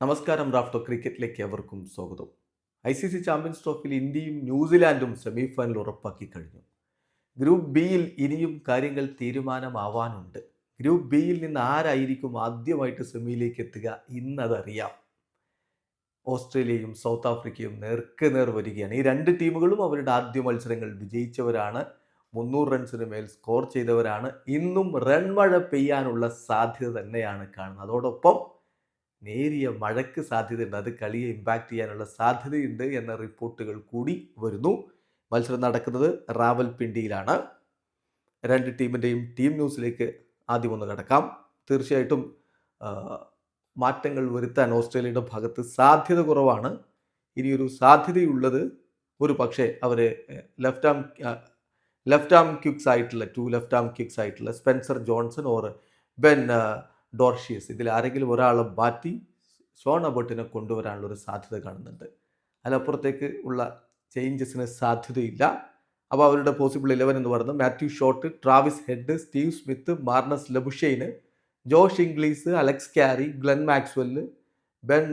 നമസ്കാരം റാഫ്റ്റോ ക്രിക്കറ്റിലേക്ക് എവർക്കും സ്വാഗതം. I C C champions ട്രോഫിയിൽ ഇന്ത്യയും ന്യൂസിലാൻഡും സെമി ഫൈനൽ ഉറപ്പാക്കി കഴിഞ്ഞു. ഗ്രൂപ്പ് ബിയിൽ ഇനിയും കാര്യങ്ങൾ തീരുമാനമാവാനുണ്ട്. ഗ്രൂപ്പ് ബിയിൽ നിന്ന് ആരായിരിക്കും ആദ്യമായിട്ട് സെമിയിലേക്ക് എത്തുക ഇന്നതറിയാം. ഓസ്ട്രേലിയയും സൗത്ത് ആഫ്രിക്കയും നേർക്ക് നേർ വരികയാണ്. ഈ രണ്ട് ടീമുകളും അവരുടെ ആദ്യ മത്സരങ്ങൾ വിജയിച്ചവരാണ്. മുന്നൂറ് റൺസിന് മേൽ സ്കോർ ചെയ്തവരാണ്. ഇന്നും റൺ മഴ പെയ്യാനുള്ള സാധ്യത തന്നെയാണ് കാണുന്നത്. അതോടൊപ്പം നേരിയ മഴയ്ക്ക് സാധ്യതയുണ്ട്. അത് കളിയെ ഇമ്പാക്റ്റ് ചെയ്യാനുള്ള സാധ്യതയുണ്ട് എന്ന റിപ്പോർട്ടുകൾ കൂടി വരുന്നു. മത്സരം നടക്കുന്നത് റാവൽപിണ്ടിയിലാണ്. രണ്ട് ടീമിന്റെയും ടീം ന്യൂസിലേക്ക് ആദ്യം ഒന്ന് കടക്കാം. തീർച്ചയായിട്ടും മാറ്റങ്ങൾ വരുത്താൻ ഓസ്ട്രേലിയയുടെ ഭാഗത്ത് സാധ്യത കുറവാണ്. ഇനിയൊരു സാധ്യതയുള്ളത് ഒരു പക്ഷേ അവർ left arm left arm quicks ആയിട്ടുള്ള ടു ലെഫ്റ്റ് ആം ക്യുക്സ് ആയിട്ടുള്ള Spencer Johnson or Ben Dwarshuis. ഇതിൽ ആരെങ്കിലും ഒരാളെ ബാറ്റി ഷോൺ അബോട്ടിനെ കൊണ്ടുവരാനുള്ള ഒരു സാധ്യത കാണുന്നുണ്ട്. അതിലപ്പുറത്തേക്ക് ഉള്ള ചേഞ്ചസിന് സാധ്യതയില്ല. അപ്പോൾ അവരുടെ പോസിബിൾ ഇലവൻ എന്ന് പറയുന്നത് Matthew Short Travis Head Steve Smith Marnus Labuschagne Josh Inglis Alex Carey Glenn Maxwell Ben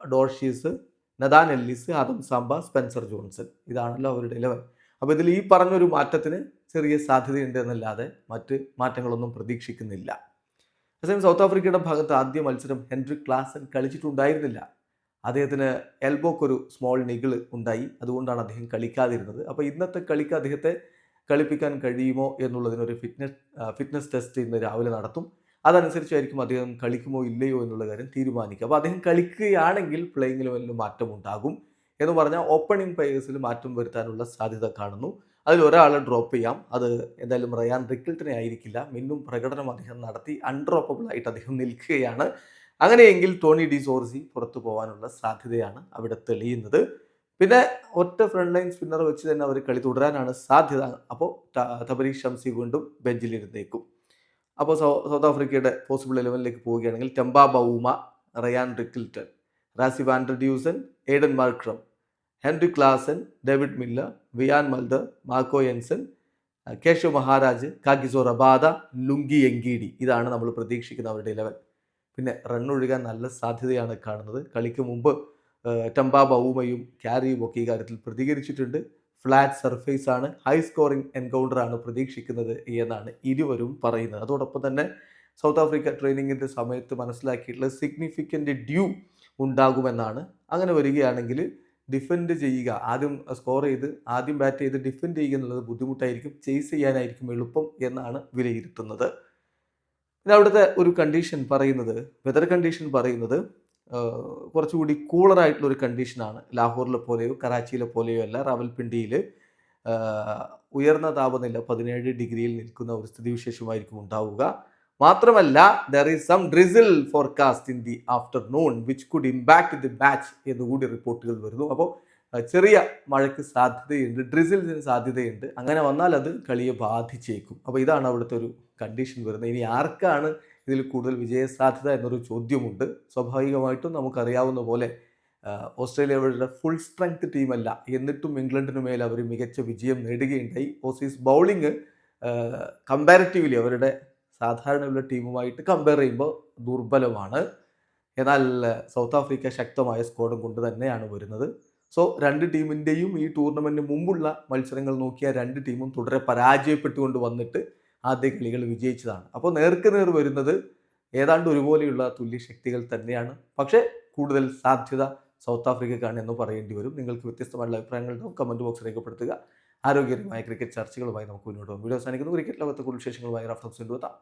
Dwarshuis Nathan Ellis Adam Zampa Spencer Johnson. ഇതാണല്ലോ അവരുടെ ഇലവൻ അപ്പോൾ ഇതിൽ ഈ പറഞ്ഞൊരു മാറ്റത്തിന് ചെറിയ സാധ്യതയുണ്ട് എന്നല്ലാതെ മറ്റ് മാറ്റങ്ങളൊന്നും പ്രതീക്ഷിക്കുന്നില്ല. അതേസമയം സൗത്ത് ആഫ്രിക്കയുടെ ഭാഗത്ത് ആദ്യ മത്സരം ഹെൻറി ക്ലാസൻ കളിച്ചിട്ടുണ്ടായിരുന്നില്ല. അദ്ദേഹത്തിന് എൽബോക്കൊരു സ്മോൾ നിഗിൾ ഉണ്ടായി. അതുകൊണ്ടാണ് അദ്ദേഹം കളിക്കാതിരുന്നത്. അപ്പോൾ ഇന്നത്തെ കളിക്ക് അദ്ദേഹത്തെ കളിപ്പിക്കാൻ കഴിയുമോ എന്നുള്ളതിനൊരു ഫിറ്റ്നസ് ഫിറ്റ്നസ് ടെസ്റ്റ് ഇന്ന് രാവിലെ നടത്തും. അതനുസരിച്ചായിരിക്കും അദ്ദേഹം കളിക്കുമോ ഇല്ലയോ എന്നുള്ള കാര്യം തീരുമാനിക്കുക. അപ്പോൾ അദ്ദേഹം കളിക്കുകയാണെങ്കിൽ പ്ലേയിങ് ലെവലിൽ മാറ്റമുണ്ടാകും എന്ന് പറഞ്ഞാൽ ഓപ്പണിംഗ് പ്ലേയേഴ്സിൽ മാറ്റം വരുത്താനുള്ള സാധ്യത കാണുന്നു. അതിൽ ഒരാളെ ഡ്രോപ്പ് ചെയ്യാം. അത് എന്തായാലും റയാൻ റിക്കിൾട്ടനെ ആയിരിക്കില്ല. മിന്നും പ്രകടനം അദ്ദേഹം നടത്തി അൺഡ്രോപ്പബിൾ ആയിട്ട് അദ്ദേഹം നിൽക്കുകയാണ്. അങ്ങനെയെങ്കിൽ ടോണി ഡി സോർസി പുറത്തു പോകാനുള്ള സാധ്യതയാണ് അവിടെ തെളിയുന്നത്. പിന്നെ ഒറ്റ ഫ്രണ്ട് ലൈൻ സ്പിന്നർ വെച്ച് തന്നെ അവർ കളി തുടരാനാണ് സാധ്യത. അപ്പോൾ തബരി ഷംസി വീണ്ടും ബെഞ്ചിലിരുന്നേക്കും. അപ്പോൾ സൗത്ത് ആഫ്രിക്കയുടെ പോസിബിൾ ഇലവനിലേക്ക് പോവുകയാണെങ്കിൽ Temba Bavuma Ryan Rickelton Rassie van der Aiden Markram Heinrich Klaasen David Miller Wiaan Mulder Marco Jansen Keshav Maharaj Kagiso Rabada Lungi Ngidi ഇതാണ് നമ്മൾ പ്രതീക്ഷിക്കുന്ന അവരുടെ ഇലവൻ പിന്നെ റണ്ണൊഴുകാൻ നല്ല സാധ്യതയാണ് കാണുന്നത്. കളിക്ക് മുമ്പ് ടംബ ബൗമയും ക്യാരിയും ഒക്കെ ഈ കാര്യത്തിൽ പ്രതികരിച്ചിട്ടുണ്ട്. ഫ്ലാറ്റ് സർഫേസ് ആണ് ഹൈ സ്കോറിംഗ് എൻകൗണ്ടർ ആണ് പ്രതീക്ഷിക്കുന്നത് എന്നാണ് ഇരുവരും പറയുന്നത്. അതോടൊപ്പം തന്നെ സൗത്ത് ആഫ്രിക്ക ട്രെയിനിങ്ങിന്റെ സമയത്ത് മനസ്സിലാക്കിയിട്ടുള്ള സിഗ്നിഫിക്കന്റ് ഡ്യൂ ഉണ്ടാകുമെന്നാണ്. അങ്ങനെ വരികയാണെങ്കിൽ ഡിഫെൻഡ് ചെയ്യുക. ആദ്യം സ്കോർ ചെയ്ത് ആദ്യം ബാറ്റ് ചെയ്ത് ഡിഫെൻഡ് ചെയ്യുക എന്നുള്ളത് ബുദ്ധിമുട്ടായിരിക്കും. ചേസ് ചെയ്യാനായിരിക്കും എളുപ്പം എന്നാണ് വിലയിരുത്തുന്നത്. പിന്നെ അവിടുത്തെ ഒരു കണ്ടീഷൻ പറയുന്നത് വെതർ കണ്ടീഷൻ പറയുന്നത് കുറച്ചുകൂടി കൂളറായിട്ടുള്ള ഒരു കണ്ടീഷനാണ് ലാഹോറിലെ പോലെയോ കറാച്ചിയിലെ പോലെയോ അല്ല റാവൽപിണ്ടിയിൽ ഉയർന്ന താപനില പതിനേഴ് ഡിഗ്രിയിൽ നിൽക്കുന്ന ഒരു സ്ഥിതിവിശേഷമായിരിക്കും ഉണ്ടാവുക. മാത്രമല്ല there is some drizzle forecast in the afternoon which could impact the batch എന്നുകൂടി റിപ്പോർട്ടുകൾ വരുന്നു. അപ്പോൾ ചെറിയ മഴയ്ക്ക് സാധ്യതയുണ്ട് ഡ്രിസിലിന് സാധ്യതയുണ്ട്. അങ്ങനെ വന്നാൽ അത് കളിയെ ബാധിച്ചേക്കും. അപ്പോൾ ഇതാണ് അവിടുത്തെ ഒരു കണ്ടീഷൻ വരുന്നത്. ഇനി ആർക്കാണ് ഇതിൽ കൂടുതൽ വിജയസാധ്യത എന്നൊരു ചോദ്യമുണ്ട്. സ്വാഭാവികമായിട്ടും നമുക്കറിയാവുന്ന പോലെ ഓസ്ട്രേലിയ അവരുടെ ഫുൾ സ്ട്രെങ്ത് ടീമല്ല എന്നിട്ടും ഇംഗ്ലണ്ടിന് മേൽ അവർ മികച്ച വിജയം നേടുകയുണ്ടായി. ഓസീസ് ബൗളിംഗ് കമ്പാരിറ്റീവ്ലി അവരുടെ സാധാരണയുള്ള ടീമുമായിട്ട് കമ്പയർ ചെയ്യുമ്പോൾ ദുർബലമാണ്. എന്നാൽ സൗത്ത് ആഫ്രിക്ക ശക്തമായ സ്കോഡും കൊണ്ട് തന്നെയാണ് വരുന്നത്. സോ രണ്ട് ടീമിന്റെയും ഈ ടൂർണമെന്റിന് മുമ്പുള്ള മത്സരങ്ങൾ നോക്കിയ രണ്ട് ടീമും തുടരെ പരാജയപ്പെട്ടുകൊണ്ട് വന്നിട്ട് ആദ്യ കളികൾ വിജയിച്ചതാണ്. അപ്പോൾ നേർക്ക് നേർ വരുന്നത് ഏതാണ്ട് ഒരുപോലെയുള്ള തുല്യ ശക്തികൾ തന്നെയാണ്. പക്ഷേ കൂടുതൽ സാധ്യത സൗത്ത് ആഫ്രിക്കക്കാണ് എന്ന് പറയേണ്ടി വരും. നിങ്ങൾക്ക് വ്യത്യസ്തമായുള്ള അഭിപ്രായങ്ങൾ കമന്റ് ബോക്സ് രേഖപ്പെടുത്തുക. ആരോഗ്യകരമായ ക്രിക്കറ്റ് ചർച്ചകളുമായി നമുക്ക് മുന്നോട്ട് പോകും. വീഡിയോ അവസാനിക്കുന്നു. ക്രിക്കറ്റ് ലോകത്തെ കൂടുതൽ വിശേഷങ്ങളുമായി റഫറൻസ് കൊണ്ടുവെത്താം